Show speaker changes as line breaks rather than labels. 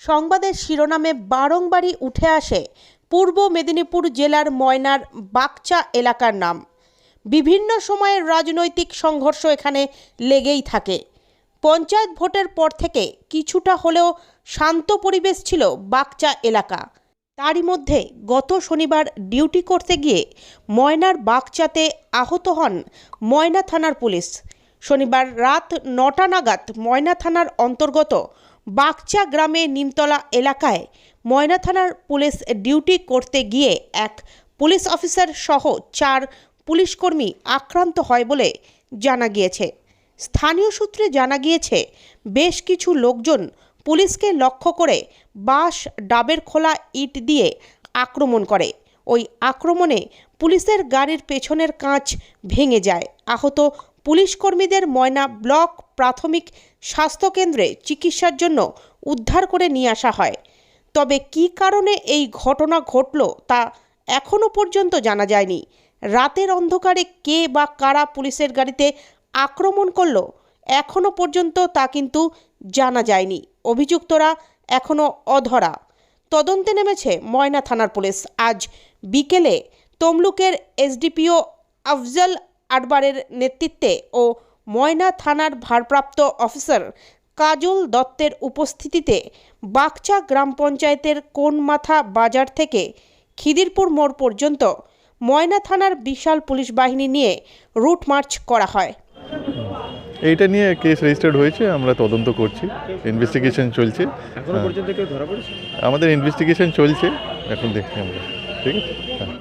সংবাদের শিরোনামে বারংবারই উঠে আসে পূর্ব মেদিনীপুর জেলার ময়নার বাকচা এলাকার নাম। বিভিন্ন সময়ের রাজনৈতিক সংঘর্ষ এখানে লেগেই থাকে। পঞ্চায়েত ভোটের পর থেকে কিছুটা হলেও শান্ত পরিবেশ ছিল বাকচা এলাকা। তারই মধ্যে গত শনিবার ডিউটি করতে গিয়ে ময়নার বাকচাতে আহত হন ময়না থানার পুলিশ। শনিবার রাত নটা নাগাদ ময়না থানার অন্তর্গত বাগচা গ্রামে নিমতলা এলাকায় ময়না থানার পুলিশ ডিউটি করতে গিয়ে এক পুলিশ অফিসার সহ চার পুলিশকর্মী আক্রান্ত হয় বলে জানা গিয়েছে। স্থানীয় সূত্রে জানা গিয়েছে, বেশ কিছু লোকজন পুলিশকে লক্ষ্য করে বাঁশ, ডাবের খোলা ইট দিয়ে আক্রমণ করে। ওই আক্রমণে পুলিশের গাড়ির পেছনের কাঁচ ভেঙে যায়। আহত পুলিশ কর্মীদের ময়না ব্লক প্রাথমিক স্বাস্থ্যকেন্দ্রে চিকিৎসার জন্য উদ্ধার করে নিয়ে আসা হয়। তবে কী কারণে এই ঘটনা ঘটল তা এখনও পর্যন্ত জানা যায়নি। রাতের অন্ধকারে কে বা কারা পুলিশের গাড়িতে আক্রমণ করল এখনও পর্যন্ত তা কিন্তু জানা যায়নি। অভিযুক্তরা এখনও অধরা। তদন্তে নেমেছে ময়না থানার পুলিশ। আজ বিকেলে তমলুকের এসডিপিও আফজল আডবারের নেতৃত্বে ও ময়না থানার ভারপ্রাপ্ত অফিসার কাজল দত্তের উপস্থিতিতে বাকচা গ্রাম পঞ্চায়েতের কোনমাথা বাজার থেকে খিদিরপুর মোড় পর্যন্ত ময়না থানার বিশাল পুলিশ বাহিনী নিয়ে রুট মার্চ করা হয়।
এইটা নিয়ে কেস রেজিস্টার্ড হয়েছে আমরা তদন্ত করছি ইনভেস্টিগেশন চলছে।
এখনও পর্যন্ত কেউ ধরা পড়েছে?
আমাদের ইনভেস্টিগেশন চলছে এখন দেখছি আমরা ঠিক আছে? হ্যাঁ।